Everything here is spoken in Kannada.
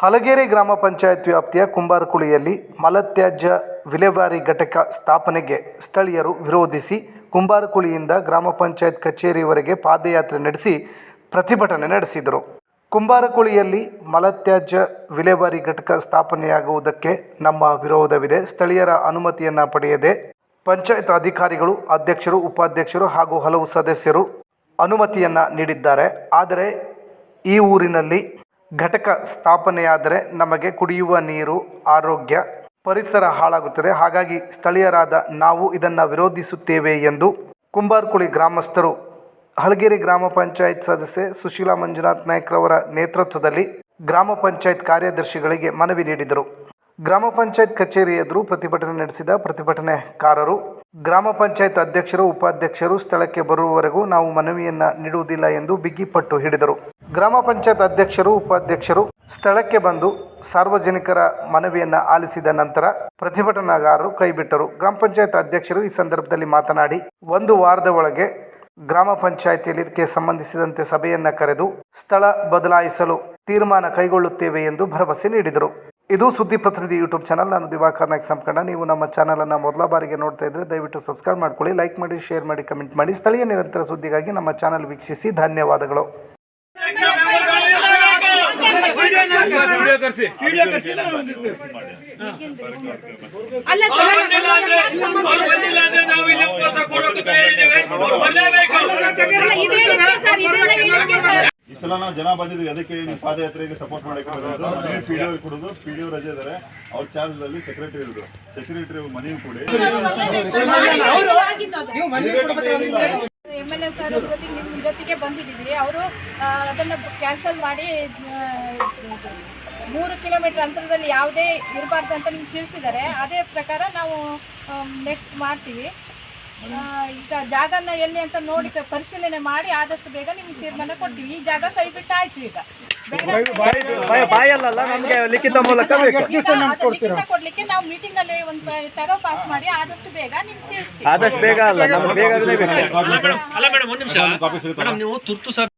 ಹಲಗೇರಿ ಗ್ರಾಮ ಪಂಚಾಯತ್ ವ್ಯಾಪ್ತಿಯ ಕುಂಬಾರಕುಳಿಯಲ್ಲಿ ಮಲತ್ಯಾಜ್ಯ ವಿಲೇವಾರಿ ಘಟಕ ಸ್ಥಾಪನೆಗೆ ಸ್ಥಳೀಯರು ವಿರೋಧಿಸಿ ಕುಂಬಾರಕುಳಿಯಿಂದ ಗ್ರಾಮ ಪಂಚಾಯತ್ ಕಚೇರಿವರೆಗೆ ಪಾದಯಾತ್ರೆ ನಡೆಸಿ ಪ್ರತಿಭಟನೆ ನಡೆಸಿದರು. ಕುಂಬಾರಕುಳಿಯಲ್ಲಿ ಮಲತ್ಯಾಜ್ಯ ವಿಲೇವಾರಿ ಘಟಕ ಸ್ಥಾಪನೆಯಾಗುವುದಕ್ಕೆ ನಮ್ಮ ವಿರೋಧವಿದೆ. ಸ್ಥಳೀಯರ ಅನುಮತಿಯನ್ನು ಪಡೆಯದೆ ಪಂಚಾಯತ್ ಅಧಿಕಾರಿಗಳು, ಅಧ್ಯಕ್ಷರು, ಉಪಾಧ್ಯಕ್ಷರು ಹಾಗೂ ಹಲವು ಸದಸ್ಯರು ಅನುಮತಿಯನ್ನು ನೀಡಿದ್ದಾರೆ. ಆದರೆ ಈ ಊರಿನಲ್ಲಿ ಘಟಕ ಸ್ಥಾಪನೆಯಾದರೆ ನಮಗೆ ಕುಡಿಯುವ ನೀರು, ಆರೋಗ್ಯ, ಪರಿಸರ ಹಾಳಾಗುತ್ತದೆ. ಹಾಗಾಗಿ ಸ್ಥಳೀಯರಾದ ನಾವು ಇದನ್ನು ವಿರೋಧಿಸುತ್ತೇವೆ ಎಂದು ಕುಂಬಾರ್ಕುಳಿ ಗ್ರಾಮಸ್ಥರು ಹಲಗೇರಿ ಗ್ರಾಮ ಪಂಚಾಯತ್ ಸದಸ್ಯೆ ಸುಶೀಲಾ ಮಂಜುನಾಥ್ ನಾಯ್ಕ್ರವರ ನೇತೃತ್ವದಲ್ಲಿ ಗ್ರಾಮ ಪಂಚಾಯತ್ ಕಾರ್ಯದರ್ಶಿಗಳಿಗೆ ಮನವಿ ನೀಡಿದರು. ಗ್ರಾಮ ಪಂಚಾಯತ್ ಕಚೇರಿ ಎದುರು ಪ್ರತಿಭಟನೆ ನಡೆಸಿದ ಪ್ರತಿಭಟನೆಕಾರರು, ಗ್ರಾಮ ಪಂಚಾಯತ್ ಅಧ್ಯಕ್ಷರು, ಉಪಾಧ್ಯಕ್ಷರು ಸ್ಥಳಕ್ಕೆ ಬರುವವರೆಗೂ ನಾವು ಮನವಿಯನ್ನು ನೀಡುವುದಿಲ್ಲ ಎಂದು ಬಿಗಿಪಟ್ಟು ಹಿಡಿದರು. ಗ್ರಾಮ ಪಂಚಾಯತ್ ಅಧ್ಯಕ್ಷರು, ಉಪಾಧ್ಯಕ್ಷರು ಸ್ಥಳಕ್ಕೆ ಬಂದು ಸಾರ್ವಜನಿಕರ ಮನವಿಯನ್ನು ಆಲಿಸಿದ ನಂತರ ಪ್ರತಿಭಟನಾಗಾರರು ಕೈಬಿಟ್ಟರು ಗ್ರಾಮ ಪಂಚಾಯತ್ ಅಧ್ಯಕ್ಷರು ಈ ಸಂದರ್ಭದಲ್ಲಿ ಮಾತನಾಡಿ, ಒಂದು ವಾರದ ಒಳಗೆ ಗ್ರಾಮ ಪಂಚಾಯಿತಿಯಲ್ಲಿ ಇದಕ್ಕೆ ಸಂಬಂಧಿಸಿದಂತೆ ಸಭೆಯನ್ನು ಕರೆದು ಸ್ಥಳ ಬದಲಾಯಿಸಲು ತೀರ್ಮಾನ ಕೈಗೊಳ್ಳುತ್ತೇವೆ ಎಂದು ಭರವಸೆ ನೀಡಿದರು. ಇದು ಸುದ್ದಿ ಪ್ರತಿನಿಧಿ ಯೂಟ್ಯೂಬ್ ಚಾನಲ್. ನಾನು ದಿವಾಕರ್ ನಾಯ್ಕ್ ಸಂಕಂಡ. ನೀವು ನಮ್ಮ ಚಾನಲನ್ನು ಮೊದಲ ಬಾರಿಗೆ ನೋಡ್ತಾ ಇದ್ದರೆ ದಯವಿಟ್ಟು ಸಬ್ಸ್ಕ್ರೈಬ್ ಮಾಡ್ಕೊಳ್ಳಿ, ಲೈಕ್ ಮಾಡಿ, ಶೇರ್ ಮಾಡಿ, ಕಮೆಂಟ್ ಮಾಡಿ. ಸ್ಥಳೀಯ ನಿರಂತರ ಸುದ್ದಿಗಾಗಿ ನಮ್ಮ ಚಾನಲ್ ವೀಕ್ಷಿಸಿ. ಧನ್ಯವಾದಗಳು. ಅಲ್ಲ ನಾವು ಇಷ್ಟೆಲ್ಲ ನಾವು ಜನ ಬಂದಿದ್ವಿ ಅದಕ್ಕೆ ನೀವು ಪಾದಯಾತ್ರೆಗೆ ಸಪೋರ್ಟ್ ಮಾಡಕ್ಕೆ ನೀವು ಪಿ ಡಿ ಕೊಡೋದು ಪಿ ಡಿ ರಜೆ ಇದಾರೆ ಅವ್ರ ಚಾರ್ಜ್ ಅಲ್ಲಿ ಸೆಕ್ರೆಟರಿ ಇರೋದು ಸೆಕ್ರೆಟರಿ ಮನೆಯೂ ಕೊಡಿ ಎಂ ಎಲ್ ಎ ಸರ್ ಜೊತೆಗೆ ನಿಮ್ಮ ಜೊತೆಗೆ ಬಂದಿದ್ದೀವಿ. ಅವರು ಅದನ್ನು ಕ್ಯಾನ್ಸಲ್ ಮಾಡಿ ಮೂರು ಕಿಲೋಮೀಟರ್ ಅಂತರದಲ್ಲಿ ಯಾವುದೇ ಇರಬಾರ್ದು ಅಂತ ನಿಮ್ಗೆ ತಿಳಿಸಿದ್ದಾರೆ. ಅದೇ ಪ್ರಕಾರ ನಾವು ನೆಕ್ಸ್ಟ್ ಮಾಡ್ತೀವಿ. ಈಗ ಜಾಗನ ಎಲ್ಲಿ ಅಂತ ನೋಡಿ ಪರಿಶೀಲನೆ ಮಾಡಿ ಆದಷ್ಟು ಬೇಗ ನಿಮ್ಗೆ ತೀರ್ಮಾನ ಕೊಡ್ತೀವಿ. ಈ ಜಾಗ ಕೈ ಬಿಟ್ಟಾಯ್ತು ಈಗ ಬಾಯಲ್ಲ ನಮಗೆ ಲಿಖಿತ ಮೂಲಕ ಲಿಖಿತ ಕೊಡ್ಲಿಕ್ಕೆ ನಾವು ಮೀಟಿಂಗ್ ಅಲ್ಲಿ ಒಂದು ಟೆರೋ ಪಾಸ್ ಮಾಡಿ ಆದಷ್ಟು ಬೇಗ ನಿಮ್ಗೆ ತಿಳಿಸ್ತೀವಿ. ಆದಷ್ಟು ಬೇಗ ಅಲ್ಲ ನಮ್ಗೆ ಬೇಗ ಬೇಕು. ಅಲ್ಲ ಮೇಡಮ್ ಒಂದ್ ನಿಮಿಷ. ಮೇಡಮ್ ನೀವು ತುರ್ತು ಸರ್